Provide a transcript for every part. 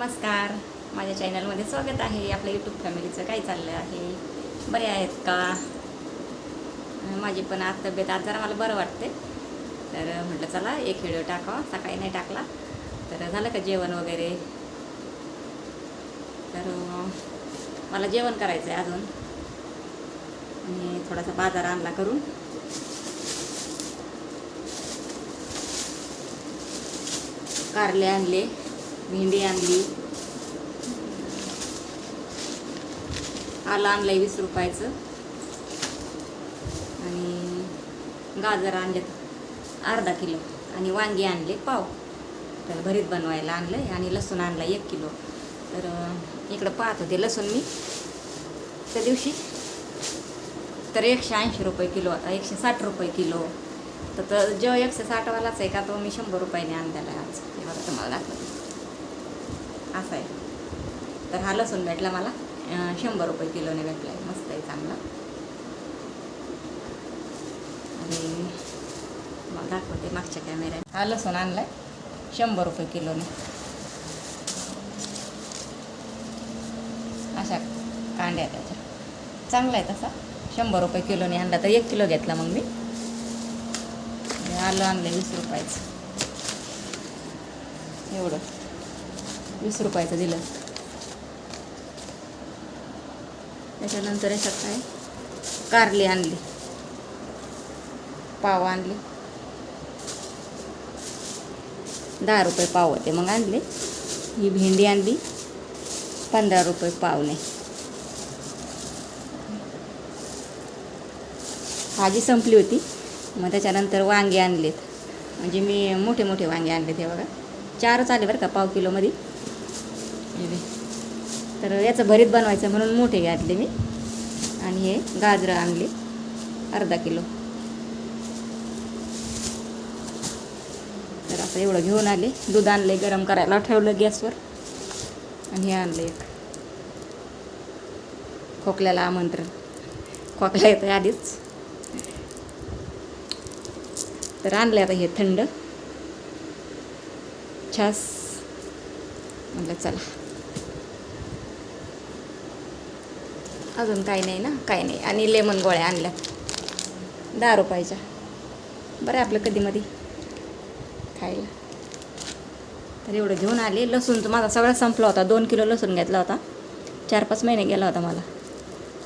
नमस्कार. माझ्या चॅनलमध्ये स्वागत आहे. आपल्या यूट्यूब फॅमिलीचं काय चाललं आहे? बरे आहेत का? माझी पण आज तब्येत आज जरा मला बरं वाटते तर म्हटलं चला एक व्हिडिओ टाकावा. सकाळी नाही टाकला. तर झालं का जेवण वगैरे? तर मला जेवण करायचं आहे अजून. आणि थोडासा बाजार आणला करून. कारले आणले. भेंडी आणली. आलं आणलंय वीस रुपयाचं. आणि गाजर आणलेत अर्धा किलो. आणि वांगी आणले पाव. तर भरीत बनवायला आणलंय आणि लसूण आणला एक किलो. तर इकडं पाहत होते लसूण मी. त्या दिवशी. तर एकशे ऐंशी रुपये किलो आता एकशे साठ रुपये किलो. तर तर जो एकशे साठवालाच आहे का तो मी शंभर रुपयाने आणलेला आज. ते तुम्हाला दाखवते. असं आहे. तर हा लसूण भेटला मला. शंभर रुपये किलोने भेटला आहे. मस्त आहे चांगला. आणि मग दाखवते मागच्या कॅमेऱ्यात हा लसूण आणला आहे शंभर रुपये किलोने. अशा कांड्या त्याच्या. चांगला आहे तसा. शंभर रुपये किलोने आणला तर एक किलो घेतला मग मी. आलं आणलं वीस रुपयाचं. एवढं. वीस रुपयाचं दिलं. त्याच्यानंतर याच्यात काय? कारली आणली. पाव आणले. दहा रुपये पाव होते. मग आणले. ही भेंडी आणली. पंधरा रुपये पावने. भाजी संपली होती. मग त्याच्यानंतर वांगे आणलेत. म्हणजे मी मोठे मोठे वांगे आणलेत हे बघा. चारच आले बरं का पाव किलोमध्ये. हे तर याचं भरीत बनवायचं म्हणून मोठे घातले मी. आणि हे गाजरं आणले. अर्धा किलो. तर असं एवढं घेऊन आले. दूध आणले गरम करायला ठेवलं गॅसवर. आणि हे आणलं एक. खोकल्याला आमंत्रण. खोकला येतं आधीच. तर आणलं आता हे थंड. छास. म्हटलं चला. अजून काही नाही ना काही नाही. आणि लेमन गोळ्या आणल्या. दहा रुपयाच्या बरं आपलं कधीमध्ये खायला. तर एवढं घेऊन आले. लसूण तर माझा सगळा संपला होता. दोन किलो लसूण घेतला होता. चार पाच महिने गेला होता मला.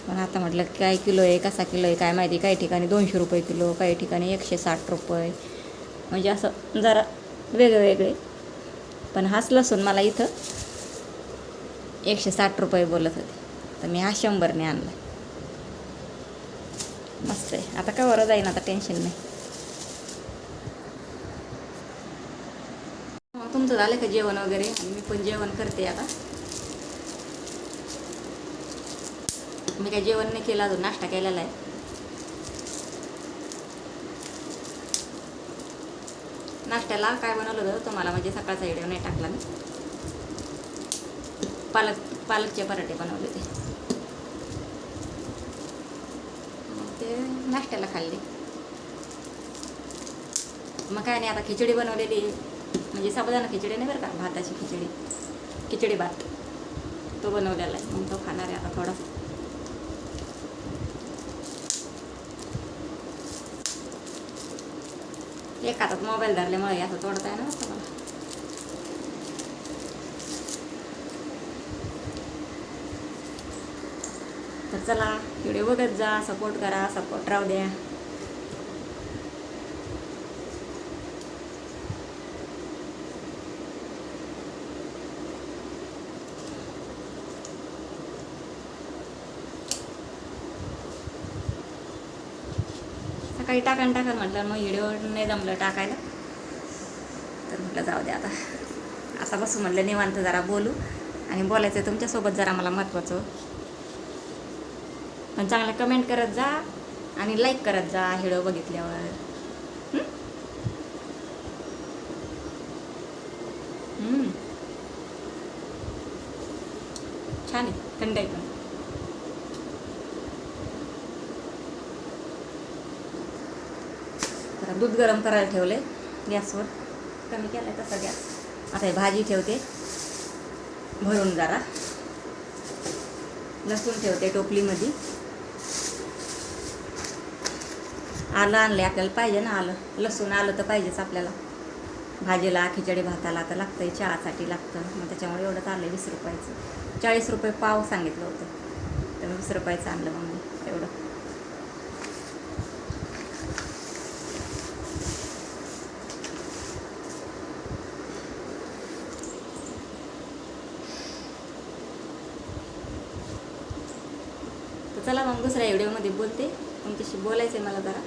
पण आता म्हटलं काय किलो आहे कसा किलो आहे काय माहिती. काही ठिकाणी दोनशे रुपये किलो काही ठिकाणी एकशे साठ रुपये. म्हणजे असं जरा वेगवेगळे पण हाच लसूण मला इथं एकशे साठ रुपये बोलत होते. तर मी हा शंभरने आणला. मस्त आहे. आता का बरं जाईन आता टेन्शन नाही. हो, तुमचं झालं का जेवण वगैरे? मी पण जेवण करते आता. मी काय जेवण नाही केलं अजून नाश्ता केलेला आहे. नाश्त्याला काय बनवलं होतं तुम्हाला? म्हणजे सकाळचा व्हिडिओ नाही टाकला मी. पालक पालकचे पराठे बनवले होते मग ते नाश्त्याला खाल्ले. मग काय नाही आता खिचडी बनवलेली. आहे. म्हणजे साबुदाणा खिचडी नाही बरं का भाताची खिचडी. खिचडी भात. तो बनवलेला आहे मग तो खाणार आहे आता थोडा एक हातात मोबाईल धरल्यामुळे असं तोडता येणार मला चला व्हिडिओ बघत जा सपोर्ट करा सपोर्ट राहू द्या. सकाळी टाकान टाकान म्हटलं मग व्हिडिओ नाही जमलं टाकायला. तर म्हटलं जाऊ द्या आता. आता बसू म्हटलं निवांत जरा बोलू. आणि बोलायचं तुमच्यासोबत जरा मला महत्त्वाचं पण चांगलं कमेंट करत जा आणि लाईक करत जा व्हिडिओ बघितल्यावर. छान आहे थंड आहे पण. दूध गरम करायला ठेवले गॅसवर. कमी केला आहे तसा गॅस. आता हे भाजी ठेवते. भरून जरा. लसूण ठेवते टोपलीमध्ये. आलं आणले आपल्याला पाहिजे ना आलं. लसूण आलं तर पाहिजेच आपल्याला. भाजीला खिचडी भाताला तर लागतंय चहासाठी लागतं. मग त्याच्यामुळे एवढंच आलं वीस रुपयाचं. चाळीस रुपये पाव सांगितलं होतं. तर वीस रुपयाचं आणलं मग मी एवढं. तर चला मग दुसऱ्या व्हिडिओमध्ये बोलते. तुमच्याशी बोलायचं आहे मला जरा.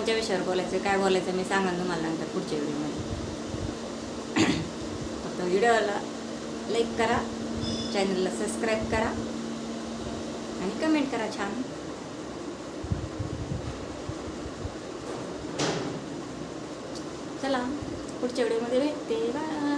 कोणत्या विषयावर बोलायचं काय बोलायचं मी सांगा तुम्हाला नंतर पुढच्या व्हिडिओमध्ये. फक्त व्हिडिओला लाईक करा चॅनलला सबस्क्राईब करा आणि कमेंट करा छान. चला पुढच्या व्हिडिओमध्ये भेटते. बाय